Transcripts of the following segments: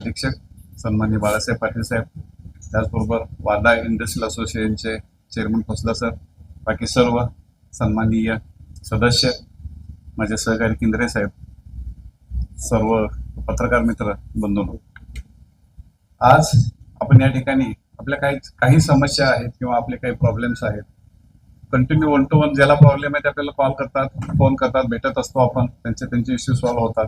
अध्यक्ष सन्मान्य बाळासाहेब पाटील साहेब त्याचबरोबर वादा इंडस्ट्रियल असोसिएशनचे चेअरमन खोसला सर बाकी सर्व सन्माननीय सदस्य माझे सहकारी केंद्रे साहेब सर्व पत्रकार मित्र बंधू आज आपण या ठिकाणी आपल्या काही काही समस्या आहेत किंवा आपले काही प्रॉब्लेम्स आहेत. कंटिन्यू वन टू वन ज्याला प्रॉब्लेम आहे ते आपल्याला कॉल करतात फोन करतात भेटत असतो आपण त्यांचे त्यांचे इश्यू सॉल्व्ह होतात.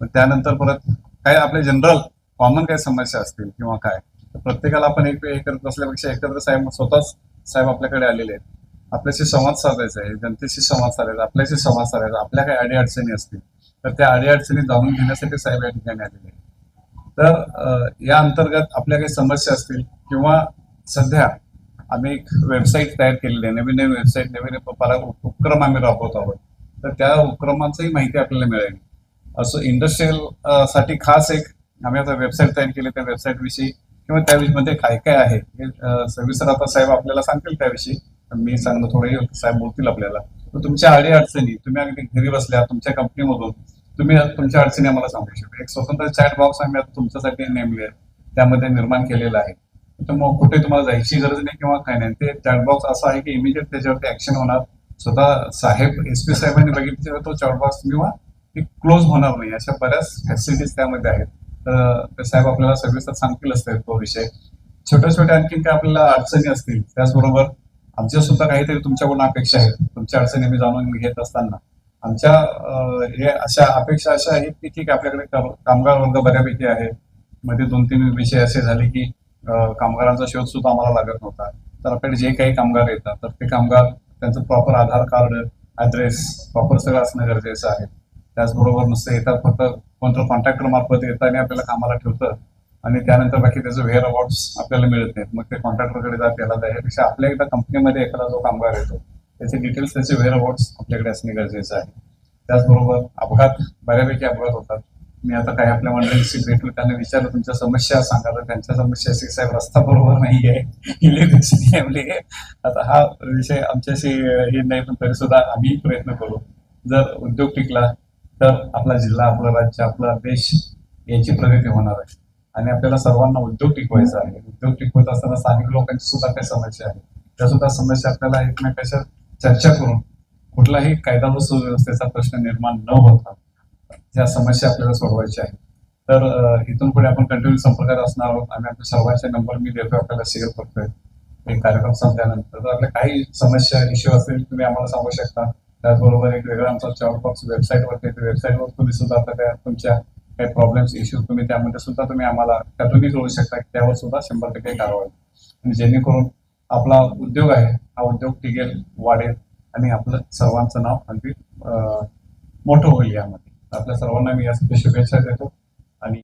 पण त्यानंतर परत काय आपले जनरल कॉमन काही समस्या असतील किंवा काय तर प्रत्येकाला आपण एक हे करत असल्यापेक्षा एकत्र साहेब स्वतःच साहेब आपल्याकडे आलेले आहेत. आपल्याशी संवाद साधायचा आहे जनतेशी संवाद साधायचा आपल्याशी संवाद साधायचा आपल्या काही अडीअडचणी असतील तर त्या अडीअडचणी जाणून घेण्यासाठी साहेब या ठिकाणी आलेले आहेत. तर या अंतर्गत आपल्या काही समस्या असतील किंवा सध्या आम्ही एक वेबसाईट तयार केलेली आहे नवीन नवीन वेबसाईट नवीन परा उपक्रम आम्ही राबवत आहोत. तर त्या उपक्रमांचीही माहिती आपल्याला मिळेल. असं इंडस्ट्रीयलसाठी खास एक आम्ही आता वेबसाईट तयार केली त्या वेबसाईट विषयी किंवा त्याविषयी मध्ये काय काय आहे हे सविस्तर आता साहेब आपल्याला सांगतील त्याविषयी मी सांगणं थोडे साहेब बोलतील आपल्याला. तर तुमच्या अडी अडचणी तुम्ही अगदी घरी बसल्या तुमच्या कंपनीमधून तुम्ही तुमच्या अडचणी आम्हाला सांगू शकता. एक स्वतंत्र चॅट बॉक्स आम्ही आता तुमच्यासाठी नेमले आहे त्यामध्ये निर्माण केलेलं आहे. तर मग कुठे तुम्हाला जायची गरज नाही किंवा काय नाही ते चॅट बॉक्स असं आहे की इमिजिएट त्याच्यावरती ऍक्शन होणार. स्वतः साहेब एस पी साहेबांनी बघितलं तो चॅट बॉक्स किंवा क्लोज होणार नाही अशा बऱ्याच फॅसिलिटीज त्यामध्ये आहेत. तर साहेब आपल्याला सविस्तर सांगतील असते तो विषय. छोट्या छोट्या आणखी काय आपल्याला अडचणी असतील त्याचबरोबर आमच्या सुद्धा काहीतरी तुमच्याकडून अपेक्षा आहेत. तुमच्या अडचणी मी जाणून घेत असताना. आमच्या हे अशा अपेक्षा अशा आहेत की ठीक आहे आपल्याकडे कामगार वर्ग बऱ्यापैकी आहे. मध्ये दोन तीन विषय असे झाले की कामगारांचा शोध सुद्धा आम्हाला लागत नव्हता. तर आपल्याकडे जे काही कामगार येतात तर ते कामगार त्यांचं proper Aadhaar card address proper सगळं असणं गरजेचं आहे. त्याचबरोबर नुसतं येतात फक्त कोणतं कॉन्ट्रॅक्टर मार्फत येतं आणि आपल्याला कामाला ठेवतं. आणि त्यानंतर बाकी त्याचं वेअर अवॉर्ड्स आपल्याला मिळत नाहीत. मग ते कॉन्ट्रॅक्टरकडे जात त्याला त्यापेक्षा आपल्या एकदा कंपनीमध्ये एखादा जो कामगार येतो त्याचे डिटेल्स त्याचे वेअर अवॉर्ड्स आपल्याकडे असणे गरजेचं आहे. त्याचबरोबर अपघात बऱ्यापैकी अपघात होतात. मी आता काही आपल्या मंडळीशी भेटलो त्यांना विचारलं तुमच्या समस्या सांगा. तर त्यांच्या समस्या अशी साहेब रस्ता बरोबर नाही आहे. इलेक्ट्रिसिटी आहे आता हा विषय आमच्याशी हे नाही पण तरी सुद्धा आम्ही प्रयत्न करू. जर उद्योग टिकला तर आपला जिल्हा आपलं राज्य आपला देश याची प्रगती होणार आहे. आणि आपल्याला सर्वांना उद्योग टिकवायचा आहे. उद्योग टिकवत असताना स्थानिक लोकांची सुद्धा काही समस्या आहे. त्या सुद्धा समस्या आपल्याला एकमेकाच्या चर्चा करून कुठलाही कायदा व सुव्यवस्थेचा प्रश्न निर्माण न होता या समस्या आपल्याला सोडवायच्या आहेत. तर इथून पुढे आपण कंटिन्यू संपर्कात असणार आहोत. आम्ही आपल्या सर्वांचे नंबर मी देतो आपल्याला शेअर करतोय. हे कार्यक्रम संपल्यानंतर. आपल्या काही समस्या इश्यू असतील तुम्ही आम्हाला सांगू शकता. त्याचबरोबर एक वेगळा आमचा चॅट बॉक्स वेबसाईटवरती वेबसाईटवर तुम्ही सुद्धा आता त्या तुमच्या काही प्रॉब्लेम्स इश्यू तुम्ही त्यामध्ये सुद्धा तुम्ही आम्हाला त्यातूनही जोडू शकता. त्यावर सुद्धा शंभर टक्के कारवाई. आणि जेणेकरून आपला उद्योग आहे हा उद्योग टिकेल वाढेल आणि आपलं सर्वांचं नाव अगदी मोठं होईल यामध्ये. आपल्या सर्वांना मी यासाठी शुभेच्छा देतो. आणि